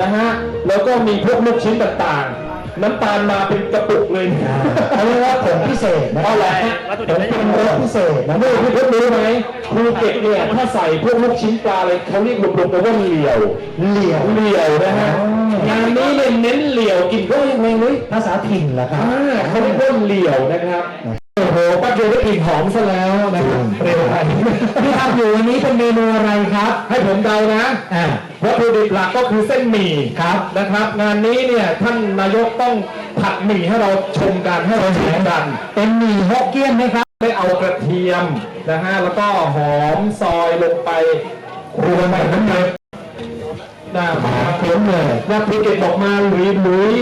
นะฮะ แล้วก็มีพวกลูกชิ้นต่างๆ น้ำตาลมาเป็นกระปุกเลยนะเขาเรียกว่าผงพิเศษนะเอาแหละผงเป็นรสพิเศษนะนี่พี่พุทธรู้ไหมภูเก็ตเนี่ยถ้าใส่พวกลูกชิ้นปลาอะไรเขาเรียกรวมๆกันว่าเหลี่ยว เหลี่ยว เหลี่ยวนะฮะ อ๋อ งานนี้เนี่ยเน้นเหลี่ยวกินก็ยังไงเว้ยภาษาถิ่นเหรอครับอ่าเขาเรียกว่าเหลี่ยวนะครับ โอ้โหป้าเกลได้กลิ่นหอมซะแล้วนะครับ เร็วไปที่ทำอยู่วันนี้เป็นเมนูอะไรครับ ให้ผมเดานะอ่าวัตถุดิบหลักก็คือเส้นหมี่ครับนะครับ งานนี้เนี่ยท่านนายกต้องผัดหมี่ให้เราชมกันให้เราชิมกัน เป็นหมี่ฮกเกี้ยนไหมครับ ได้เอากระเทียมนะฮะแล้วก็หอมซอยลงไปรวมไปทั้งหมดนะมาเต็มเลยนะภูเก็ตบอกมาหลุยหลุย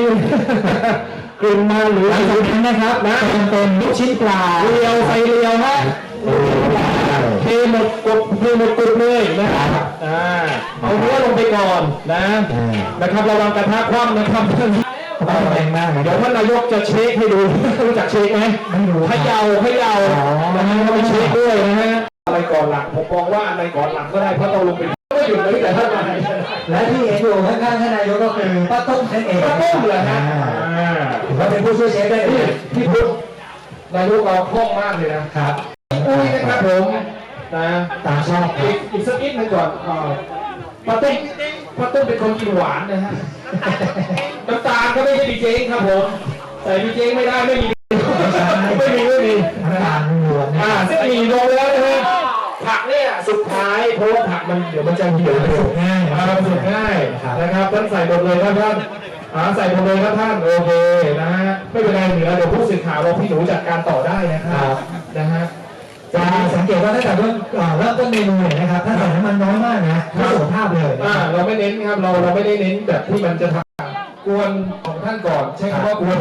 กลิ่นมาหลุยหลังหลุจากยนั้นนะครับนะเป็นเป็นลูกชิ้นปลาเรียวใส่เรียวฮะเทหมดกบเทหมดกบเลยนะครับอ่าเอาเนื้อลงไปก่อนนะนะครับระวังกระทะคว่ำนะครับต้องแรงมากเดี๋ยวท่านนายกจะเช็คให้ดูรู้จักเช็คไหมไม่รู้เขย่าเขยาอ๋อนะฮะเราไปเช็คด้วยนะฮะอะไรก่อนหลังผมมองว่าอะไรก่อนหลังก็ได้เพราะเราลงไปไม่หยุดเลยแต่ท่านมายและที่เห็นอยู่ข้างๆท่านนายกก็คือป้าต้มนั่นเองก็ต้มเลยฮะอ่าถือว่าเป็นผู้ช่วยเชฟได้เลนี่ยพี่พุทธนายกเราคล่องมากเลยนะครับอุ้ยนะครับผม นะตามชอบครัอีบกอีกสักนิดหนึงก่อนอ่าป้าตุ้มป้าตุ้มเป็นคนกินหวานนะฮะน้ำตาลก็ไม่ใช่ดีเจครับผมใส่ดีเจไม่ได้ไม่มีไม่มีไม่มี น้ำตาลล้วนนะอ่าเส้นหมี่ลงแล้วนะฮะผักเนี่ยสุดท้ายเพราะว่าผักมันเดี๋ยวมันจะเหี่ยวเร็วง่ายอ่ามันสุดง่ายนะครับท่านใส่หมดเลยครับท่านอ่าใส่หมดเลยครับท่านโอเคนะฮะไม่เป็นไรเหนือเดี๋ยวผู้สื่อข่าวเราพี่หนูจัดการต่อได้นะครับนะฮะ จะสังเกตว่าตั้งแต่เริ่มเอ่อเริ่มต้นเมนูเนี่ยนะครับท่านใส่น้ำมันน้อยมากนะเพื่อสุขภาพเลยนะอ่าครับเราไม่เน้นครับเราเราไม่ได้เน้นแบบที่มันจะทำกวนของท่านก่อน ใช่คำว่ากวน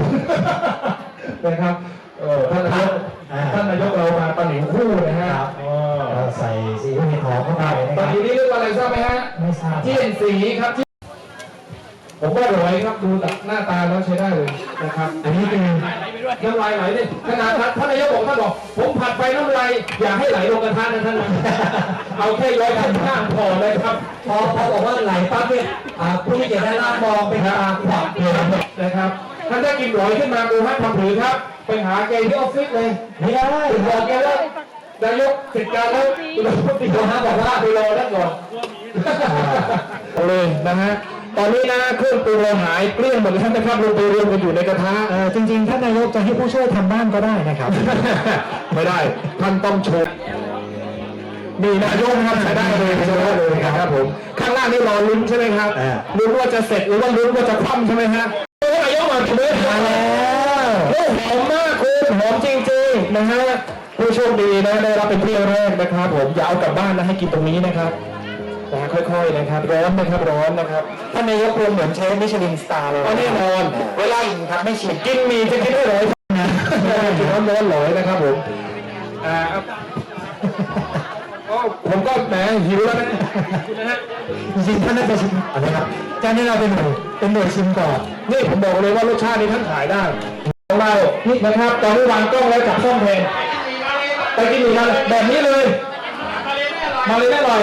นะครับเออท่านนายกอ่าท่านนายกเรามาตะหลิวคู่นะฮะครับอ๋อเราใส่ซีอิ๊วเห็ดหอมเข้าไปนะตคอรันบนี้เรียกว่าอะไรทราบไหมฮะ ไม่ทราบ ที่เห็นสีครับที่ผมว่าร้อยครับดูจากหน้าตาแล้วใช้ได้เลยนะครับ อันนี้เป็น น้ำลายไหลเลยขนาดท่านท่านนายกบอกท่านบอก ผมผัดไปน้ำลายอย่าให้ไหลลงกระทะนะท่านนะเอาแค่ย้อยข้างข้างพอเลยครับ พอพอบอกว่าไหลปั๊บเนี่ยอ่าผู้ที่เกียรติได้รับมองเป็นตาขวักเลยนะนะครับท่านถ้ากินร้อยขึ้นมาดูฮะทำผือครับ ไปหาแกที่ออฟฟิศเลยไม่ได้บอกแกว่านายกเสร็จการแล้วเราติดต่อฮะบอกว่าไปรอนั่นก่อนเอาเลยนะฮะ ตอนนี้นะเครื่องปรุงเราหายเกลี้ยงหมดแล้วนะครับลงไปรวมกันอยู่ในกระทะ เออจริงๆ ท่านนายกจะให้ผู้ช่วยทำบ้านก็ได้นะครับ ไม่ได้ท่านต้องโชว์มีนายกนะครับใช้ได้เลยใช้ได้เลยครับผมข้างล่างนี่รอลุ้นใช่ไหมครับอ่า ลุ้นว่าจะเสร็จหรือว่าลุ้นว่าจะคว่ำใช่ไหมฮะโอ้นายกมาถึงเลยมาแล้ว โอ้หอมมากคุณหอมจริงๆนะฮะผู้โชคดีนะได้รับเป็นที่แรกนะครับ ผมอย่าเอากลับบ้านนะให้กินตรงนี้นะครับ นะฮะค่อยๆนะครับร้อนนะครับร้อนนะครับท่านนายกรวมเหมือนเชฟมิชลินสตาร์เลยก็แน่นอนเวลากินครับไม่ชิมกินหมีจะกินได้เลยนะกินร้อนร้อนๆเลยนะครับผมอ่าครับโอ้ผมก็แหมหิวแล้วนะนะฮะจริงๆท่านน่าจะชิมอะไรครับจานนี้เราเป็นหน่วยเป็นหน่วยชิมก่อนนี่ผมบอกเลยว่ารสชาตินี้ท่านขายได้ของเรานี่นะครับตอนนี้วางกล้องแล้วจับซ่อมเพลงไปกินหมี่มาแบบนี้เลย มาเลยได้อร่อย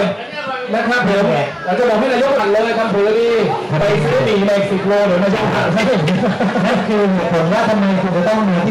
นะครับผมเราจะบอกให้นายกหันเลยทำผือดีไปซื้อหมี่ในสิบโลเดี๋ยวนายกหันให้ นั่นคือเหตุผลว่าทำไมคุณจะต้องมีพิ